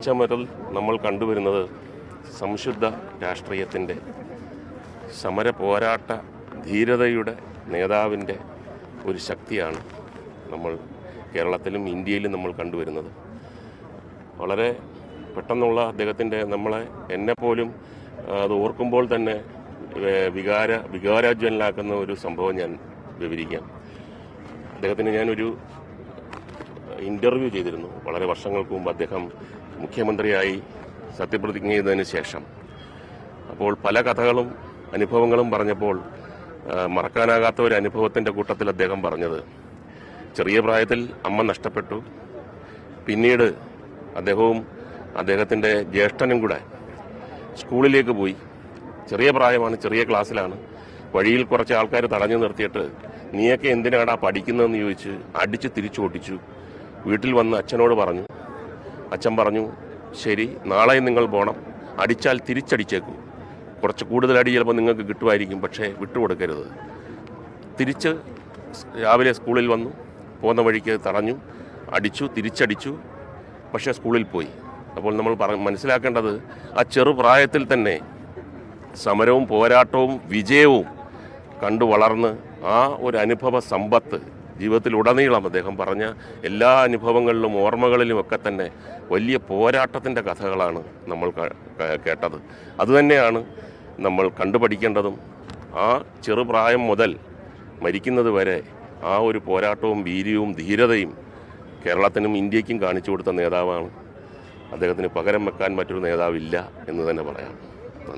ഉച്ച മുതൽ നമ്മൾ കണ്ടുവരുന്നത് സംശുദ്ധ രാഷ്ട്രീയത്തിന്റെ സമര പോരാട്ട ധീരതയുടെ നേതാവിന്റെ ഒരു ശക്തിയാണ് നമ്മൾ കേരളത്തിലും ഇന്ത്യയിലും നമ്മൾ കണ്ടുവരുന്നത്. വളരെ പെട്ടെന്നുള്ള അദ്ദേഹത്തിന്റെ നമ്മളെ എന്നെപ്പോലും അത് ഓർക്കുമ്പോൾ തന്നെ വികാര വികാരാജ്വലനാക്കുന്ന ഒരു സംഭവം ഞാൻ വിവരിക്കാം. അദ്ദേഹത്തിന് ഞാനൊരു ഇന്റർവ്യൂ ചെയ്തിരുന്നു. വളരെ വർഷങ്ങൾക്ക് മുമ്പ് അദ്ദേഹം മുഖ്യമന്ത്രിയായി സത്യപ്രതിജ്ഞ ചെയ്തതിന് ശേഷം. അപ്പോൾ പല കഥകളും അനുഭവങ്ങളും പറഞ്ഞപ്പോൾ മറക്കാനാകാത്ത ഒരു അനുഭവത്തിന്റെ കൂട്ടത്തിൽ അദ്ദേഹം പറഞ്ഞത് ചെറിയ പ്രായത്തിൽ അമ്മ നഷ്ടപ്പെട്ടു. പിന്നീട് അദ്ദേഹവും അദ്ദേഹത്തിന്റെ ജ്യേഷ്ഠനും കൂടെ സ്കൂളിലേക്ക് പോയി. ചെറിയ പ്രായമാണ് ചെറിയ ക്ലാസ്സിലാണ്. വഴിയിൽ കുറച്ച് ആൾക്കാർ തടഞ്ഞു നിർത്തിയിട്ട് നീയൊക്കെ എന്തിനാടാ പഠിക്കുന്നതെന്ന് ചോദിച്ച് അടിച്ച് തിരിച്ചു ഓട്ടിച്ചു വീട്ടിൽ വന്ന് അച്ഛനോട് പറഞ്ഞു അച്ഛൻ പറഞ്ഞു ശരി നാളെ നിങ്ങൾ പോകണം അടിച്ചാൽ തിരിച്ചടിച്ചേക്കും. കുറച്ച് കൂടുതൽ അടി ചിലപ്പോൾ നിങ്ങൾക്ക് കിട്ടുമായിരിക്കും പക്ഷേ വിട്ടുകൊടുക്കരുത്. തിരിച്ച് രാവിലെ സ്കൂളിൽ വന്നു പോകുന്ന വഴിക്ക് തടഞ്ഞു അടിച്ചു തിരിച്ചടിച്ചു പക്ഷേ സ്കൂളിൽ പോയി. അപ്പോൾ നമ്മൾ പറ മനസ്സിലാക്കേണ്ടത് ആ ചെറുപ്രായത്തിൽ തന്നെ സമരവും പോരാട്ടവും വിജയവും കണ്ടു വളർന്ന് ആ ഒരു അനുഭവ സമ്പത്ത് ജീവിതത്തിലുടനീളം അദ്ദേഹം പറഞ്ഞ എല്ലാ അനുഭവങ്ങളിലും ഓർമ്മകളിലും ഒക്കെ തന്നെ വലിയ പോരാട്ടത്തിന്റെ കഥകളാണ് നമ്മൾ കേട്ടത്. അതുതന്നെയാണ് നമ്മൾ കണ്ടുപഠിക്കേണ്ടതും ആ ചെറുപ്രായം മുതൽ മരിക്കുന്നത് വരെ ആ ഒരു പോരാട്ടവും വീര്യവും ധീരതയും കേരളത്തിനും ഇന്ത്യക്കും കാണിച്ചു കൊടുത്ത നേതാവാണ്. അദ്ദേഹത്തിന് പകരം വെക്കാൻ മറ്റൊരു നേതാവില്ല എന്ന് തന്നെ പറയാം.